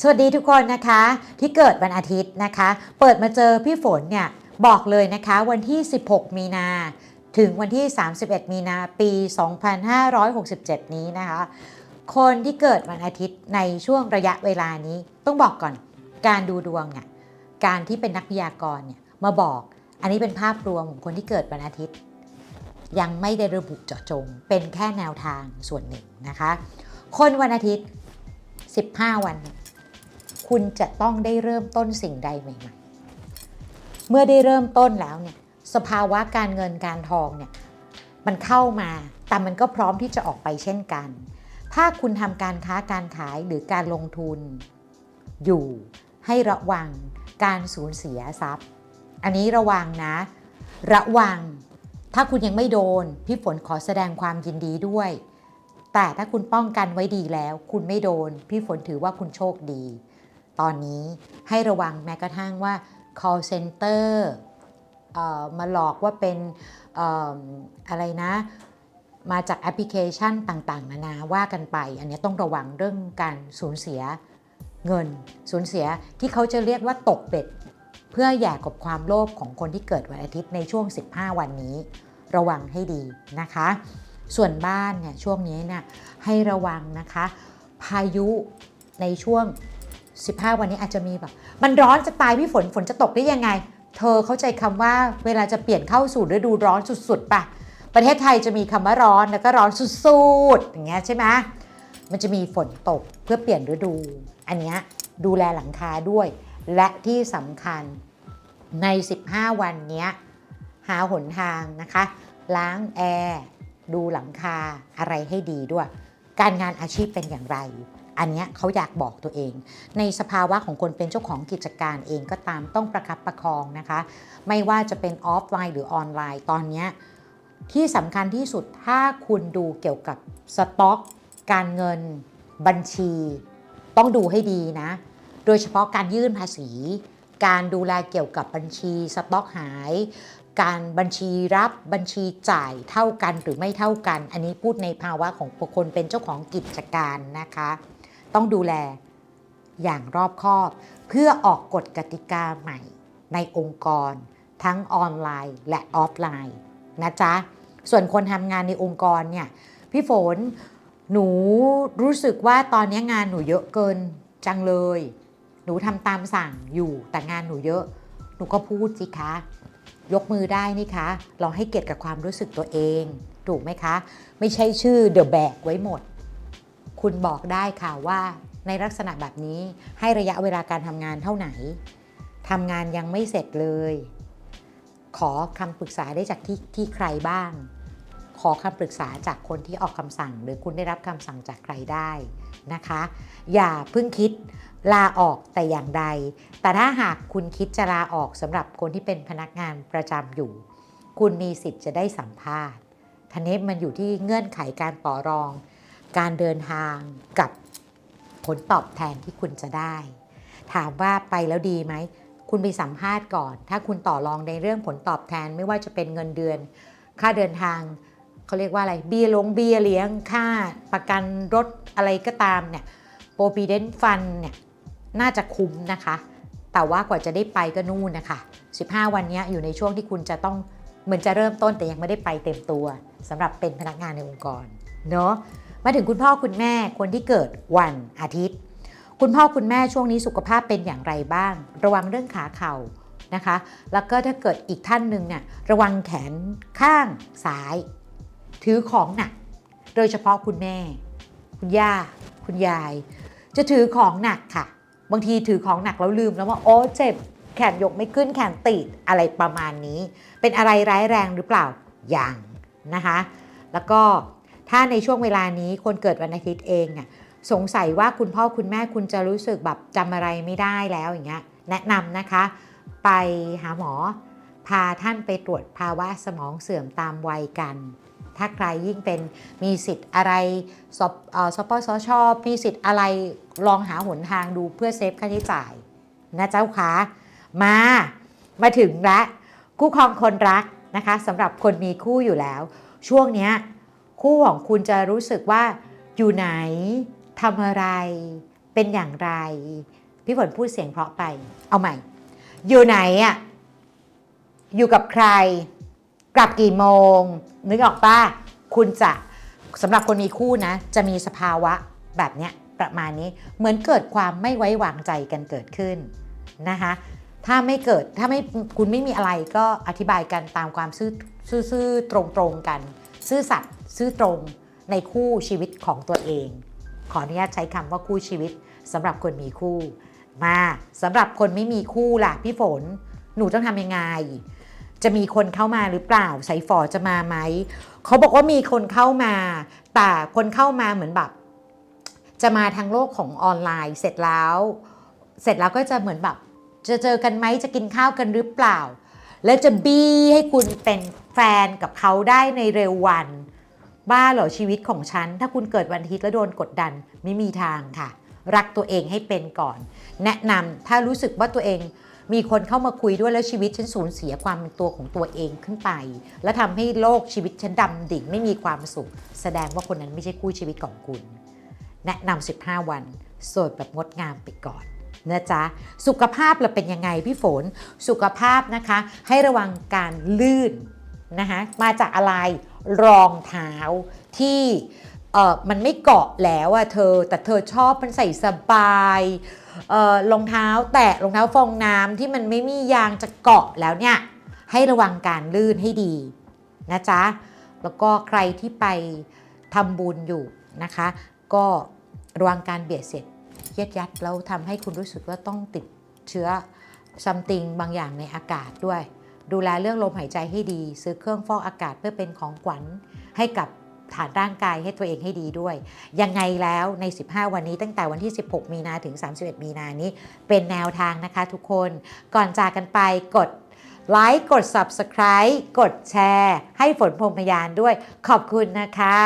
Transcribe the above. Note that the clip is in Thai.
สวัสดีทุกคนนะคะ ที่เกิดวันอาทิตย์นะคะ เปิดมาเจอพี่ฝนเนี่ยบอกเลยนะคะวันที่ 16 มีนาถึงวันที่ 31 มีนาปี 2567 นี้นะคะ คนที่เกิดวันอาทิตย์ในช่วงระยะเวลานี้ต้องบอกก่อนการดูดวงเนี่ยการที่เป็นนักพยากรณ์เนี่ยมาบอกอันนี้เป็นภาพรวมของคนที่เกิดวันอาทิตย์ ยังไม่ได้ระบุเจาะจง เป็นแค่แนวทางส่วนหนึ่งนะคะ คนวันอาทิตย์ 15 วันเนี่ย คุณจะต้องได้เริ่มต้นสิ่งใดใหม่ๆ เมื่อได้เริ่มต้นแล้วเนี่ยสภาวะการเงินการทองเนี่ยมันเข้ามาแต่มันก็พร้อมที่จะออกไปเช่นกัน ถ้าคุณทำการค้าการขายหรือการลงทุน อยู่ให้ระวังการสูญเสียทรัพย์ อันนี้ระวังนะ ระวัง ถ้าคุณยังไม่โดน พี่ฝนขอแสดงความยินดีด้วย แต่ถ้าคุณป้องกันไว้ดีแล้ว คุณไม่โดน พี่ฝนถือว่าคุณโชคดี ตอนนี้ให้ระวังแม้กระทั่งว่า call center มาหลอกว่าเป็นออะไรนะ มาจากแอปพลิเคชันต่างๆ นานาว่ากันไป อันนี้ต้องระวังเรื่องการสูญเสียเงิน สูญเสียที่เขาจะเรียกว่าตกเบ็ด เพื่อแย่กับความโลภของคนที่เกิดวันอาทิตย์ในช่วง 15 วันนี้ ระวังให้ดีนะคะ ส่วนบ้านเนี่ยช่วงนี้เนี่ยให้ระวังนะคะ พายุในช่วง 15 วันนี้อาจจะมีแบบมันร้อนจะตายพี่ฝนฝนจะตกได้ยังไง เธอเข้าใจคำว่าเวลาจะเปลี่ยนเข้าสู่ฤดูร้อนสุดๆปะประเทศไทยจะมีคำว่าร้อนแล้วก็ร้อนสุดๆอย่างเงี้ยใช่ไหมมันจะมีฝนตกเพื่อเปลี่ยนฤดู อันเนี้ยดูแลหลังคาด้วย และที่สำคัญใน 15 วันเนี้ยหาหนทางนะคะ ล้างแอร์ ดูหลังคาอะไรให้ดีด้วย การงานอาชีพเป็นอย่างไร อันนี้เขาอยากบอกตัวเอง ในสภาวะของคนเป็นเจ้าของกิจการเองก็ตามต้องประคับประคองนะคะ ไม่ว่าจะเป็นออฟไลน์หรือออนไลน์ตอนนี้ที่สำคัญที่สุดถ้าคุณดูเกี่ยวกับสต็อก การเงิน บัญชี ต้องดูให้ดีนะ โดยเฉพาะการยื่นภาษี การดูแลเกี่ยวกับบัญชีสต็อกหาย การบัญชีรับบัญชีจ่ายเท่ากันหรือไม่เท่ากัน อันนี้พูดในภาวะของคคลเป็นเจ้าของกิจการนะคะ ต้องดูแลอย่างรอบคอบ เพื่อออกกฎกติกาใหม่ในองค์กร ทั้งออนไลน์และออฟไลน์นะจ๊ะ ส่วนคนทำงานในองค์กรเนี่ยพี่ฝนหนูรู้สึกว่าตอนนี้งานหนูเยอะเกินจังเลย หนูทำตามสั่งอยู่แต่งานหนูเยอะ หนูก็พูดสิคะ ยกมือได้นี่คะเราให้เกียรติกับความรู้สึกตัวเอง ถูกไหมคะ ไม่ใช่ชื่อเดอะแบกไว้หมด คุณบอกได้ค่ะว่าในลักษณะแบบนี้ให้ระยะเวลาการทำงานเท่าไหนทำงานยังไม่เสร็จเลย ขอคำปรึกษาได้จากที่ที่ใครบ้าง ขอคำปรึกษาจากคนที่ออกคำสั่ง หรือคุณได้รับคำสั่งจากใครได้นะคะ อย่าเพิ่งคิดลาออกแต่อย่างใด แต่ถ้าหากคุณคิดจะลาออกสำหรับคนที่เป็นพนักงานประจำอยู่ คุณมีสิทธิ์จะได้สัมภาษณ์ทีนี้มันอยู่ที่เงื่อนไขการต่อรอง การเดินทางกับผลตอบแทนที่คุณจะได้ ถามว่าไปแล้วดีไหม คุณไปสัมภาษณ์ก่อน ถ้าคุณต่อรองในเรื่องผลตอบแทนไม่ว่าจะเป็นเงินเดือน ค่าเดินทางเขาเรียกว่าอะไรเบี้ยลงเบี้ยเลี้ยงค่าประกันรถอะไรก็ตามเนี่ย provident fund เนี่ยน่าจะคุ้มนะคะ แต่ว่ากว่าจะได้ไปก็นู่นนะคะ 15 วันนี้อยู่ในช่วงที่คุณจะต้องเหมือนจะเริ่มต้นแต่ยังไม่ได้ไปเต็มตัวสำหรับเป็นพนักงานในองค์กรเนาะ มาถึงคุณพ่อคุณแม่คนที่เกิดวันอาทิตย์ คุณพ่อคุณแม่ช่วงนี้สุขภาพเป็นอย่างไรบ้าง ระวังเรื่องขาเข่านะคะ แล้วก็ถ้าเกิดอีกท่านหนึ่งเนี่ยระวังแขนข้างซ้าย ถือของหนัก โดยเฉพาะคุณแม่ คุณย่า คุณยาย จะถือของหนักค่ะ บางทีถือของหนักแล้วลืมแล้วว่าโอ้เจ็บแขนยกไม่ขึ้นแขนติดอะไรประมาณนี้ เป็นอะไรร้ายแรงหรือเปล่าอย่างนะคะ แล้วก็ ถ้าในช่วงเวลานี้คนเกิดวันอาทิตย์เองเนี่ยสงสัยว่าคุณพ่อคุณแม่คุณจะรู้สึกแบบจำอะไรไม่ได้แล้วอย่างเงี้ยแนะนำนะคะ ไปหาหมอ พาท่านไปตรวจภาวะสมองเสื่อมตามวัยกัน ถ้าใครยิ่งเป็นมีสิทธิ์อะไรสปเอ่อสปสชมีสิทธิ์อะไรลองหาหนทางดูเพื่อเซฟค่าใช้จ่ายนะเจ้าคะมามาถึงและคู่ครองคนรักนะคะสำหรับคนมีคู่อยู่แล้ว ช่วงเนี้ย คู่ของคุณจะรู้สึกว่าอยู่ไหนทำอะไร เป็นอย่างไร พี่ฝนพูดเสียงเพราะไป เอาใหม่ อยู่ไหนอะอยู่กับใคร กลับกี่โมง นึกออกป้าคุณจะสำหรับคนมีคู่นะ จะมีสภาวะแบบเนี้ยประมาณนี้เหมือนเกิดความไม่ไว้วางใจกันเกิดขึ้นนะคะถ้าไม่เกิดถ้าไม่คุณไม่มีอะไรก็อธิบายกันตามความซื่อซื่อซื่อตรงๆกัน ซื่อสัตย์ซื่อตรงในคู่ชีวิตของตัวเอง ขออนุญาตใช้คำว่าคู่ชีวิตสำหรับคนมีคู่ มาสำหรับคนไม่มีคู่ล่ะพี่ฝน หนูต้องทำยังไง จะมีคนเข้ามาหรือเปล่าสายฝอจะมาไหมเขาบอกว่ามีคนเข้ามา แต่คนเข้ามาเหมือนแบบ จะมาทางโลกของออนไลน์เสร็จแล้ว เสร็จแล้วก็จะเหมือนแบบ จะเจอกันไหมจะกินข้าวกันหรือเปล่า แล้วจะบี้ให้คุณเป็นแฟนกับเขาได้ในเร็ววัน บ้าเหรอชีวิตของฉัน ถ้าคุณเกิดวันอาทิตย์แล้วโดนกดดันไม่มีทางค่ะ รักตัวเองให้เป็นก่อน แนะนำถ้ารู้สึกว่าตัวเองมีคนเข้ามาคุยด้วยแล้วชีวิตฉันสูญเสียความเป็นตัวของตัวเองขึ้นไป แล้วทำให้โลกชีวิตฉันดำดิ่งไม่มีความสุข แสดงว่าคนนั้นไม่ใช่คู่ชีวิตของคุณ แนะนำ15 วัน โสดแบบงดงามไปก่อน นะจ๊ะ สุขภาพเราเป็นยังไงพี่ฝน สุขภาพนะคะ ให้ระวังการลื่นนะคะมาจากอะไรรองเท้าที่เออมันไม่เกาะแล้วอะเธอ แต่เธอชอบมันใส่สบายเออรองเท้าแตะรองเท้าฟองน้ำที่มันไม่มียางจะเกาะแล้วเนี่ย ให้ระวังการลื่นให้ดีนะจ๊ะ แล้วก็ใครที่ไปทำบุญอยู่นะคะ ก็ระวังการเบียดเสียด ยียดยัดแล้วทำให้คุณรู้สึกว่าต้องติดเชื้อซัมติงบางอย่างในอากาศด้วย ดูแลเรื่องลมหายใจให้ดี ซื้อเครื่องฟอกอากาศเพื่อเป็นของขวัญให้กับฐานร่างกายให้ตัวเองให้ดีด้วย ยังไงแล้วใน 15 วันนี้ตั้งแต่วันที่ 16 มีนาถึง 31 มีนานี้ เป็นแนวทางนะคะทุกคนก่อนจากกันไปกดไลค์กด Subscribe กดแชร์ ให้ฝนพรมพยานด้วย ขอบคุณนะคะ